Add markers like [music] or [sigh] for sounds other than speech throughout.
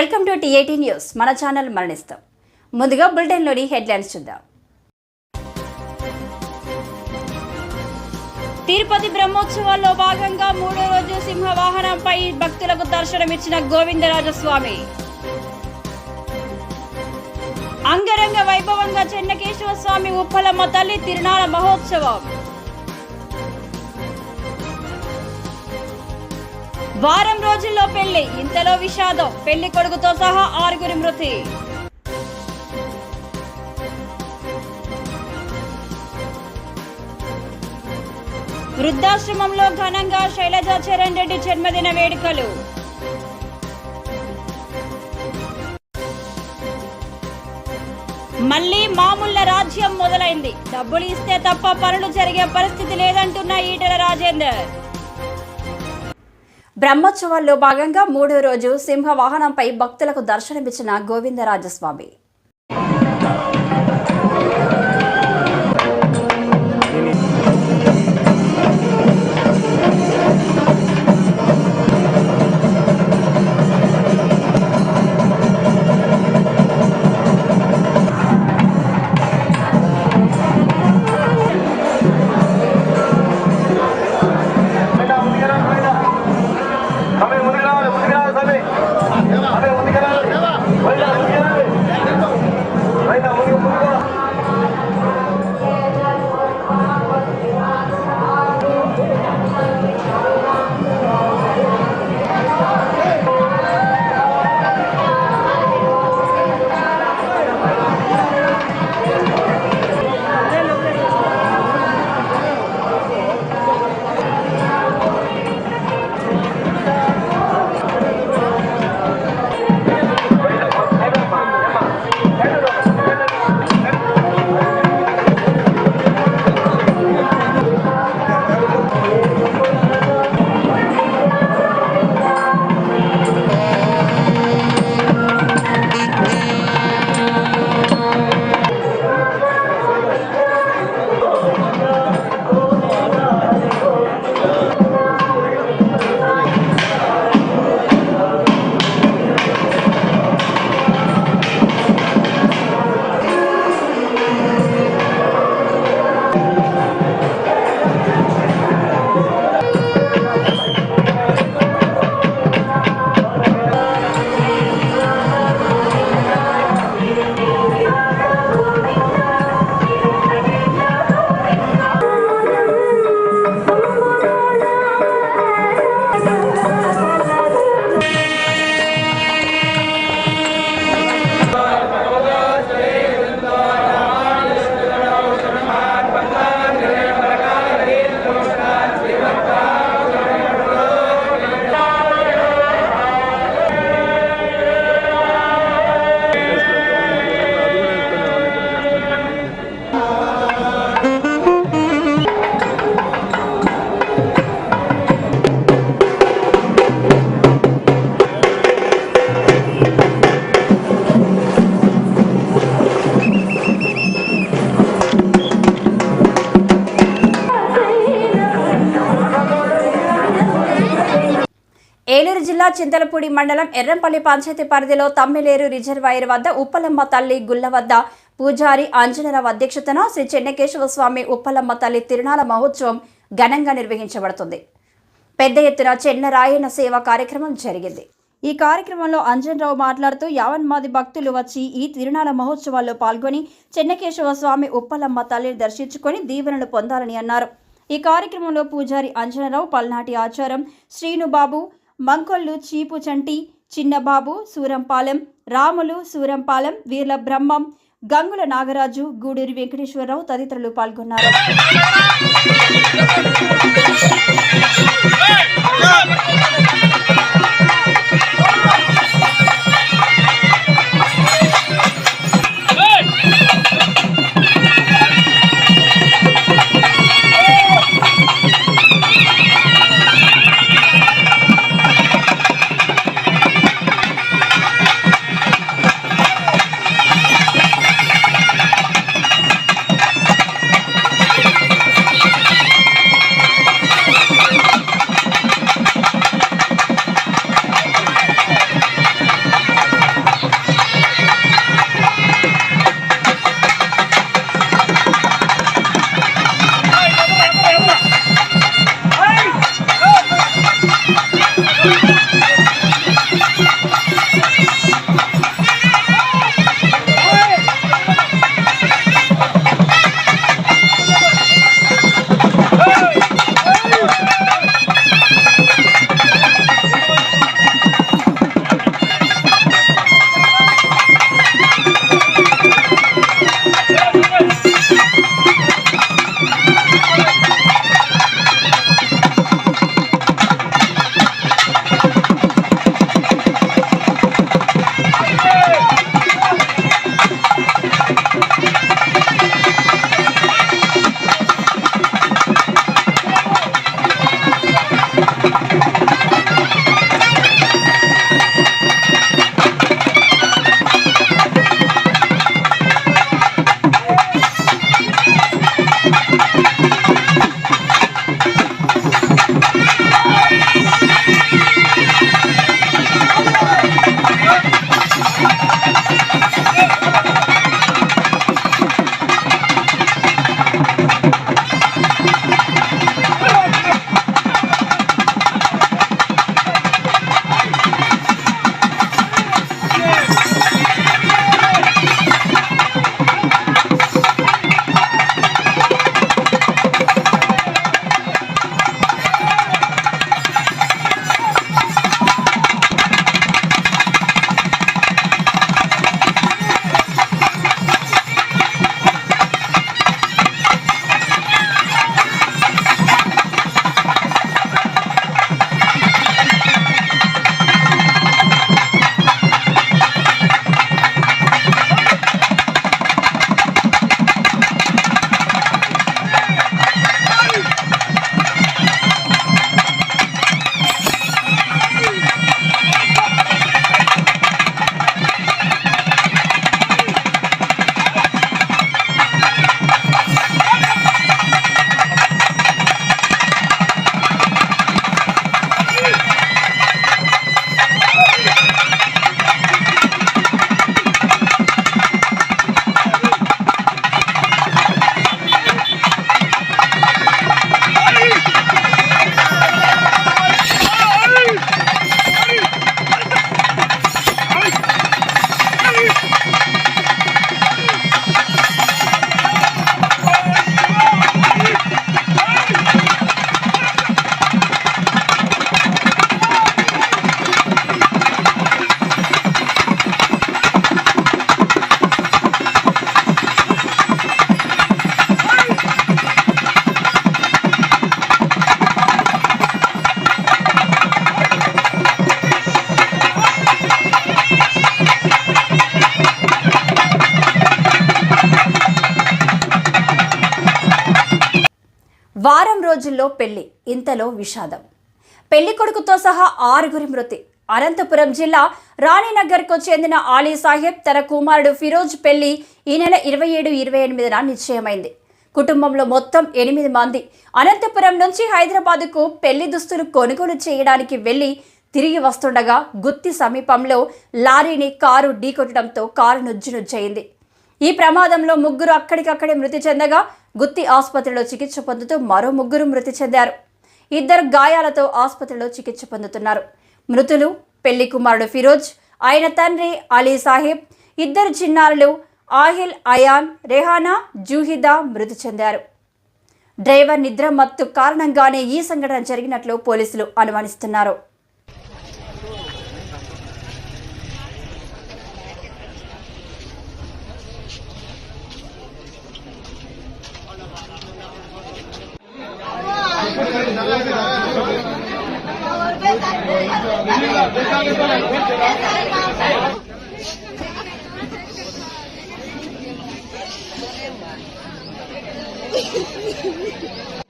Welcome to TAT news. మన channel మరణిస్తాం. ముందుగా బులెటిన్లోని హెడ్లైన్స్ చూద్దాం. తిరుపతి బ్రహ్మోత్సవాల్లో భాగంగా మూడో రోజు సింహ వాహనంపై భక్తులకు దర్శనమిచ్చిన గోవిందరాజస్వామి. అంగరంగ వైభవంగా చెన్నకేశ్వర స్వామి ఉప్పలమ్మ తల్లి తిరునాళ మహోత్సవం. వారం రోజుల్లో పెళ్ళి. ఇంతలో విషాదం. పెళ్ళి కొడుకుతో సహా ఆరుగురి మృతి. వృద్ధాశ్రమంలో ఘనంగా శైలజా చరణ్ రెడ్డి జన్మదిన వేడుకలు. మళ్ళీ మామూళ్ళ రాజ్యం మొదలైంది. డబ్బులు ఇస్తే తప్ప పనులు జరిగే పరిస్థితి లేదంటున్న ఈటల రాజేందర్. బ్రహ్మోత్సవాల్లో భాగంగా మూడో రోజు సింహ వాహనంపై భక్తులకు దర్శనమిచ్చిన గోవిందరాజస్వామి. ఏలూరు జిల్లా చింతలపూడి మండలం ఎర్రంపల్లి పంచాయతీ పరిధిలో తమ్మిలేరు రిజర్వాయర్ వద్ద ఉప్పలమ్మ తల్లి గుళ్ళ వద్ద పూజారి ఆంజనేయరావు అధ్యక్షతన శ్రీ చెన్నకేశవ స్వామి ఉప్పలమ్మ తల్లి తిరునాళ మహోత్సవం ఘనంగా నిర్వహించబడుతుంది. పెద్ద ఎత్తున చెన్నరాయణ సేవ కార్యక్రమం జరిగింది. ఈ కార్యక్రమంలో అంజన్రావు మాట్లాడుతూ యావన్మాది భక్తులు వచ్చి ఈ తిరునాళ మహోత్సవాల్లో పాల్గొని చెన్నకేశవ స్వామి ఉప్పలమ్మ తల్లిని దర్శించుకొని దీవెనలు పొందాలని అన్నారు. ఈ కార్యక్రమంలో పూజారి అంజనరావు పల్నాటి ఆచారం శ్రీనుబాబు మంకొల్లు చీపుచంటి చిన్నబాబు సూరంపాలెం రాములు సూరంపాలెం వీర్ల బ్రహ్మం గంగుల నాగరాజు గూడూరి వెంకటేశ్వరరావు తదితరులు పాల్గొన్నారు. రోజుల్లో పెళ్ళి. ఇంతలో విషాదం. పెళ్ళి కొడుకుతో సహా ఆరుగురి మృతి. అనంతపురం జిల్లా రాణినగర్కు చెందిన ఆలీ సాహెబ్ తన కుమారుడు ఫిరోజ్ పెళ్ళి ఈ నెల ఇరవై ఏడు ఇరవై ఎనిమిదిన నిశ్చయమైంది. కుటుంబంలో మొత్తం ఎనిమిది మంది అనంతపురం నుంచి హైదరాబాద్కు పెళ్ళి దుస్తులు కొనుగోలు చేయడానికి వెళ్ళి తిరిగి వస్తుండగా గుత్తి సమీపంలో లారీని కారు ఢీకొట్టడంతో కారు నుజ్జునుజ్జయింది ఈ ప్రమాదంలో ముగ్గురు అక్కడికక్కడే మృతి చెందగా గుత్తి ఆసుపత్రిలో చికిత్స పొందుతూ మరో ముగ్గురు మృతి చెందారు. ఇద్దరు గాయాలతో ఆసుపత్రిలో చికిత్స పొందుతున్నారు. మృతులు పెళ్ళి కుమారుడు ఫిరోజ్ ఆయన తండ్రి అలీ సాహిబ్ ఇద్దరు చిన్నారులు ఆహిల్ అయాన్ రెహానా జూహిదా మృతి చెందారు. డ్రైవర్ నిద్ర మత్తు కారణంగానే ఈ సంఘటన జరిగినట్లు పోలీసులు అనుమానిస్తున్నారు.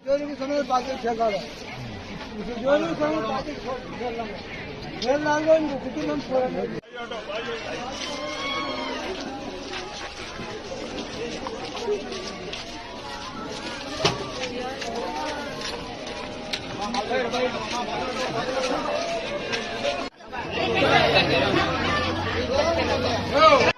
જોઈને સમય પાકી છેગાડો જોઈને સમય પાકી છેગાડો વેલ લાગો ને કુટુંબ છોડે Thank you. అన్నా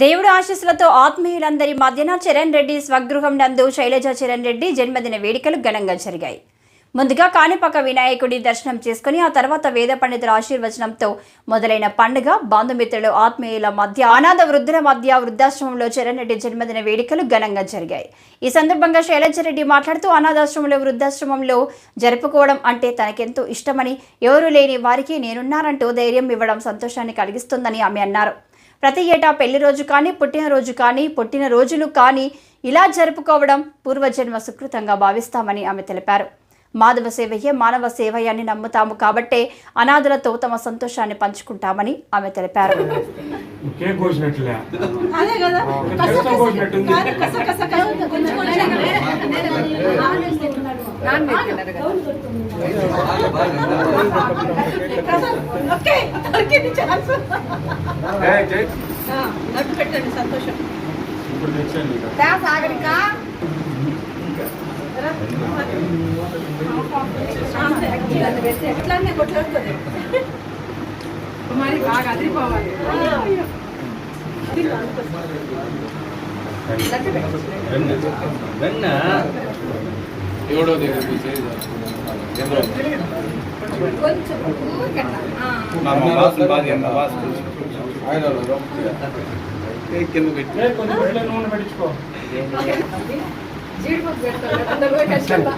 దేవుడు ఆశీస్సులతో ఆత్మీయులందరి మధ్యన చరణ్ రెడ్డి స్వగృహం నందు శైలజ చరణ్ రెడ్డి జన్మదిన వేడుకలు ఘనంగా జరిగాయి. ముందుగా కాణిపాక వినాయకుడి దర్శనం చేసుకుని ఆ తర్వాత వేద పండితుల ఆశీర్వచనంతో మొదలైన పండుగ బంధుమిత్రులు ఆత్మీయుల మధ్య అనాథ వృద్ధుల మధ్య వృద్ధాశ్రమంలో చరణ్ రెడ్డి జన్మదిన వేడుకలు ఘనంగా జరిగాయి. ఈ సందర్భంగా శైలజరెడ్డి మాట్లాడుతూ అనాథాశ్రమంలో వృద్ధాశ్రమంలో జరుపుకోవడం అంటే తనకెంతో ఇష్టమని ఎవరూ లేని వారికి నేనున్నారంటూ ధైర్యం ఇవ్వడం సంతోషాన్ని కలిగిస్తుందని ఆమె అన్నారు. ప్రతి ఏటా పెళ్ళి రోజు కానీ పుట్టినరోజు కానీ పుట్టిన రోజులు కానీ ఇలా జరుపుకోవడం పూర్వజన్మ సుకృతంగా భావిస్తామని ఆమె తెలిపారు. మాధవ సేవయే మానవ సేవయాన్ని నమ్ముతాము కాబట్టే అనాథులతో తమ సంతోషాన్ని పంచుకుంటామని ఆమె తెలిపారు. కేక్ కోసినట్లే అదే కదా. కష్టం కోసినట్టుంది. నట్టు పెట్టండి సంతోషం. ఇప్పుడు తెచ్చాను. ఎట్లానే కొట్లాడుతుంది. మరి బాగా అదిరిపోవాలి. నూనె పెట్టించుకో జీడిపప్పు పెడతారు పోయి కష్టంగా.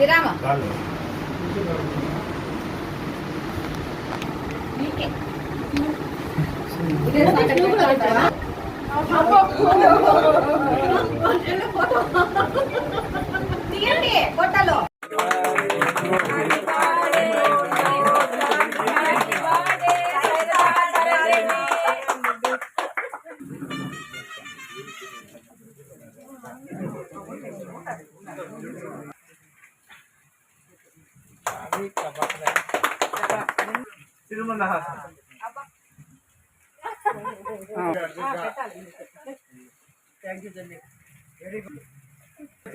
విరామ చాలు. ఇదే సంగతి పెడతారా? తీయండి [laughs] ఫోటోలో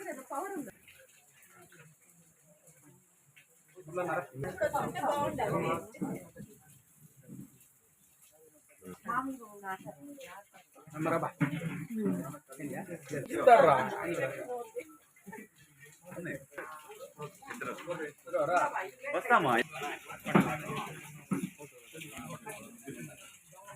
జరుపుకో తెలుసుకోండి ప్లీజ్ తీసుకోండి ఇదే ఏయ్,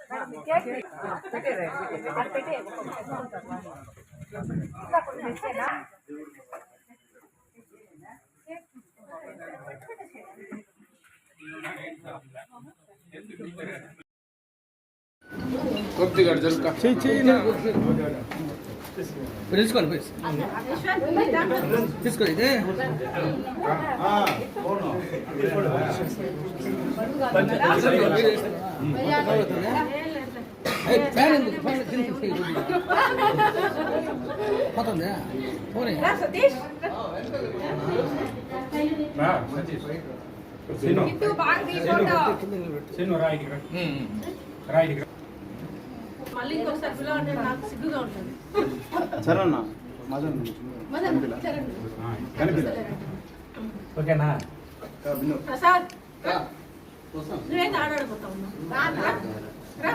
ఫ్యాన్ కిందకి తీసేయ్. పోతుందా? పోనీ. మళ్ళీ ఇంకొకసారి పిలవండి నాకు సిగ్గుగా ఉంటుంది సరేనా మదన్ మదన్ చరణ్ కనిపిల్ల ఓకేనా ప్రసాద్ నువ్వేంటి ఆడాడిపోతావు రా.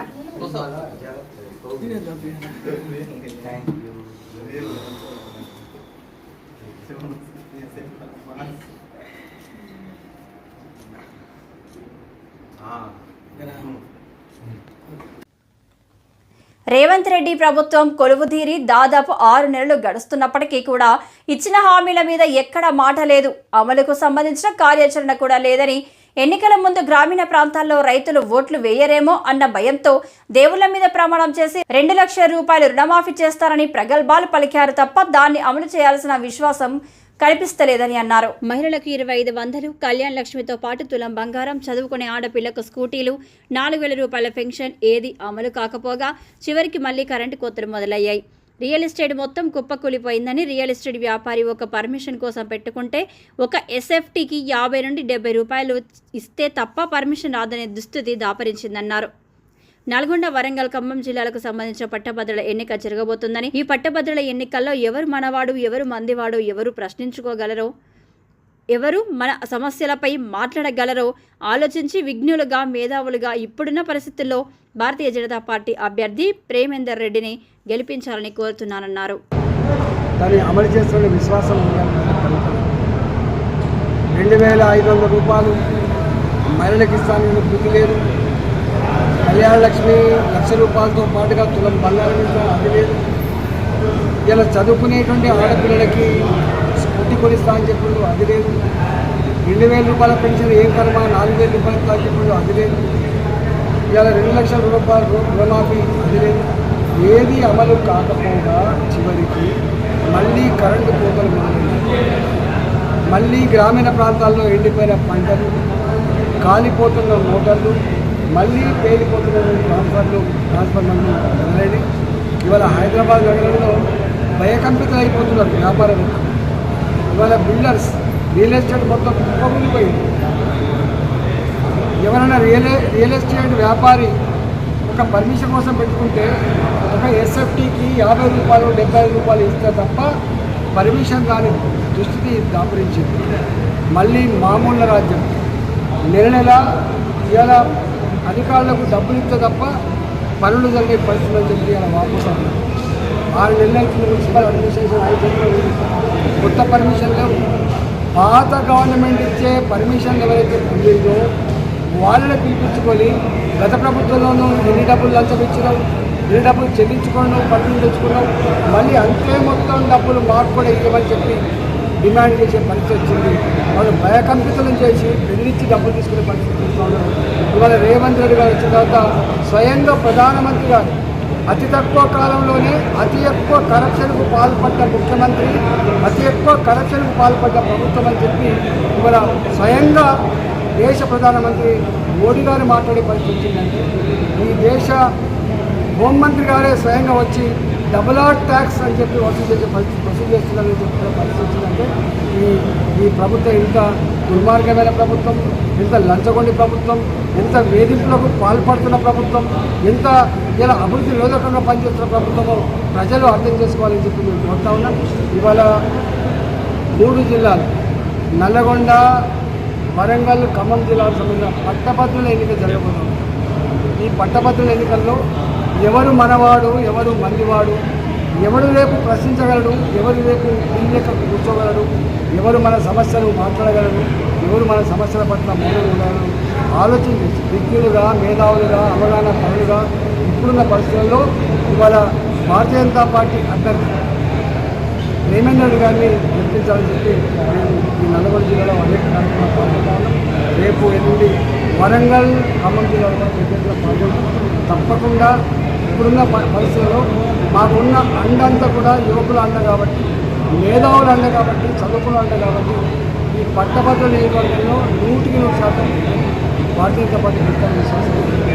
రేవంత్ రెడ్డి ప్రభుత్వం కొలువుదీరి దాదాపు ఆరు నెలలు గడుస్తున్నప్పటికీ కూడా ఇచ్చిన హామీల మీద ఎక్కడ మాట లేదు. అమలుకు సంబంధించిన కార్యాచరణ కూడా లేదని ఎన్నికల ముందు గ్రామీణ ప్రాంతాల్లో రైతులు ఓట్లు వేయరేమో అన్న భయంతో దేవుళ్ళ మీద ప్రమాణం చేసి రెండు లక్షల రూపాయలు రుణమాఫీ చేస్తారని ప్రగల్భాలు పలికారు తప్ప దాన్ని అమలు చేయాల్సిన విశ్వాసం కనిపిస్తలేదని అన్నారు. మహిళలకు ఇరవై ఐదు వందలు కళ్యాణ్ లక్ష్మితో పాటు తులం బంగారం చదువుకునే ఆడపిల్లకు స్కూటీలు నాలుగు వేల రూపాయల పెన్షన్ ఏది అమలు కాకపోగా చివరికి మళ్ళీ కరెంటు కోతలు మొదలయ్యాయి. రియల్ ఎస్టేట్ మొత్తం కుప్పకూలిపోయిందని రియల్ ఎస్టేట్ వ్యాపారి ఒక పర్మిషన్ కోసం పెట్టుకుంటే ఒక ఎస్ఎఫ్టీకి యాభై నుండి డెబ్బై రూపాయలు ఇస్తే తప్ప పర్మిషన్ రాదనే దుస్థితి దాపరించిందన్నారు. నల్గొండ వరంగల్ ఖమ్మం జిల్లాలకు సంబంధించిన పట్టభద్రుల ఎన్నిక జరగబోతుందని ఈ పట్టభద్రుల ఎన్నికల్లో ఎవరు మనవాడు ఎవరు మందివాడు ఎవరు ప్రశ్నించుకోగలరో ఎవరు మన సమస్యలపై మాట్లాడగలరో ఆలోచించి విఘ్నులుగా మేధావులుగా ఇప్పుడున్న పరిస్థితుల్లో భారతీయ జనతా పార్టీ అభ్యర్థి ప్రేమేందర్ రెడ్డిని గెలిపించాలని కోరుతున్నానన్నారు. దాన్ని అమలు చేస్తున్న విశ్వాసం రెండు వేల ఐదు వందల రూపాయలు మహిళలకు ఇస్తానని బుద్ధి లేదు. కళ్యాణ లక్ష్మి లక్ష రూపాయలతో పాటుగా తులం బంగారం ఇస్తాను అది లేదు ఇలా చదువుకునేటువంటి ఆడపిల్లలకి స్కూటీ కొనిస్తా అని చెప్పుడు అది లేదు. రెండు వేల రూపాయల పెన్షన్ ఏం కర్మ? నాలుగు వేల రూపాయలు ఇస్తా అని చెప్పుడు అది లేదు. ఇలా రెండు లక్షల రూపాయలు రుణమాఫీ అది లేదు. ఏది అమలు కాకపోగా చివరికి మళ్ళీ కరెంటు కోతలు మళ్ళీ గ్రామీణ ప్రాంతాల్లో ఎండిపోయిన పంటలు కాలిపోతున్న మోటార్లు మళ్ళీ పేలిపోతున్న ట్రాన్స్ఫర్లు ట్రాన్స్ఫర్మర్లు మొదలైనవి. ఇవాళ హైదరాబాద్ నగరంలో భయకంపితులు అయిపోతున్నారు వ్యాపారం. ఇవాళ బిల్డర్స్ రియల్ ఎస్టేట్ మొత్తం కుప్పకూలిపోయింది. ఎవరైనా రియల్ రియల్ ఎస్టేట్ వ్యాపారి ఒక పర్మిషన్ కోసం పెట్టుకుంటే ఒక ఎస్ఎఫ్టీకి యాభై రూపాయలు డెబ్బై రూపాయలు ఇస్తే తప్ప పర్మిషన్ కాని దుస్థితి దాపురించింది. మళ్ళీ మామూలు రాజ్యం. నెల నెల ఇలా అధికారులకు డబ్బులు ఇస్తే తప్ప పనులు జరిగే పరిస్థితులు అని చెప్పి ఇలా వాపసు అన్నారు. ఆరు నెలల మున్సిపల్ అడ్మినిస్ట్రేషన్ ఐదు కొత్త పర్మిషన్ లేవు పాత గవర్నమెంట్ ఇచ్చే పర్మిషన్ ఎవరైతే పొందిందో వాళ్ళని పిలిపించుకొని గత ప్రభుత్వంలోనూ ఎన్ని డబ్బులు లంచం ఇచ్చినావు ఎన్ని డబ్బులు చెల్లించుకోవడం పర్మిషన్ తెచ్చుకున్నావు మళ్ళీ అంతే మొత్తం డబ్బులు మాకు కూడా ఇవ్వమని చెప్పి డిమాండ్ చేసే పరిస్థితి వచ్చింది. వాళ్ళు భయకంపితులను చేసి బెదిరించి డబ్బులు తీసుకునే పరిస్థితి చూస్తున్నారు ఇవాళ రేవంత్ రెడ్డి గారు వచ్చిన తర్వాత స్వయంగా ప్రధానమంత్రి గారు అతి తక్కువ కాలంలోనే అతి ఎక్కువ కరప్షన్కు పాల్పడ్డ ముఖ్యమంత్రి అతి ఎక్కువ కరప్షన్కు పాల్పడ్డ ప్రభుత్వం అని చెప్పి ఇవాళ స్వయంగా దేశ ప్రధానమంత్రి మోడీ గారు మాట్లాడే పరిస్థితి వచ్చిందంటే ఈ దేశ హోంమంత్రి గారే స్వయంగా వచ్చి డబల్ ఆర్ ట్యాక్స్ అని చెప్పి వసూలు చేసే పరిస్థితి వసూలు చేస్తున్నారని చెప్పిన పరిస్థితి వచ్చిందంటే ఈ ఈ ప్రభుత్వం ఇంత దుర్మార్గమైన ప్రభుత్వం ఎంత లంచగొండి ప్రభుత్వం ఎంత వేధింపులకు పాల్పడుతున్న ప్రభుత్వం ఎంత ఇలా అభివృద్ధి నిరోధకంగా పనిచేస్తున్న ప్రభుత్వమో ప్రజలు అర్థం చేసుకోవాలని చెప్పి మేము కోరుతా ఉన్నాం. ఇవాళ మూడు జిల్లాలు నల్లగొండ వరంగల్ ఖమ్మం జిల్లాకు సంబంధించిన పట్టభద్రుల ఎన్నిక జరగబోతుంది. ఈ పట్టభద్రుల ఎన్నికల్లో ఎవరు మనవాడు ఎవరు మందివాడు ఎవరు రేపు ప్రశ్నించగలడు ఎవరు రేపు ఇల్లెక్క కూర్చోగలడు ఎవరు మన సమస్యలు మాట్లాడగలరు ఎవరు మన సమస్యల పట్ల మౌనం ఉండగలరు ఆలోచించి విజ్ఞులుగా మేధావులుగా అవగాహన పనులుగా ఇప్పుడున్న పరిస్థితుల్లో ఇవాళ భారతీయ జనతా పార్టీ అభ్యర్థి రేమంత్ గారిని గెలిపించాలని చెప్పి మేము ఈ నల్గొండ జిల్లాలో అనేక కార్యక్రమాలు పాల్గొంటాము రేపు ఎల్లుండి వరంగల్ ఖమ్మం జిల్లాలో కూడా పెద్ద తప్పకుండా ఇప్పుడున్న పరిస్థితుల్లో మాకున్న అండంతా కూడా యువకుల అండ కాబట్టి మేధావులు అండ కాబట్టి చదువుకుల అండ కాబట్టి ఈ పట్టభద్రుల నియోజకవర్గంలో నూటికి నూరు శాతం భారతీయ జనతా పార్టీ విశ్వాసం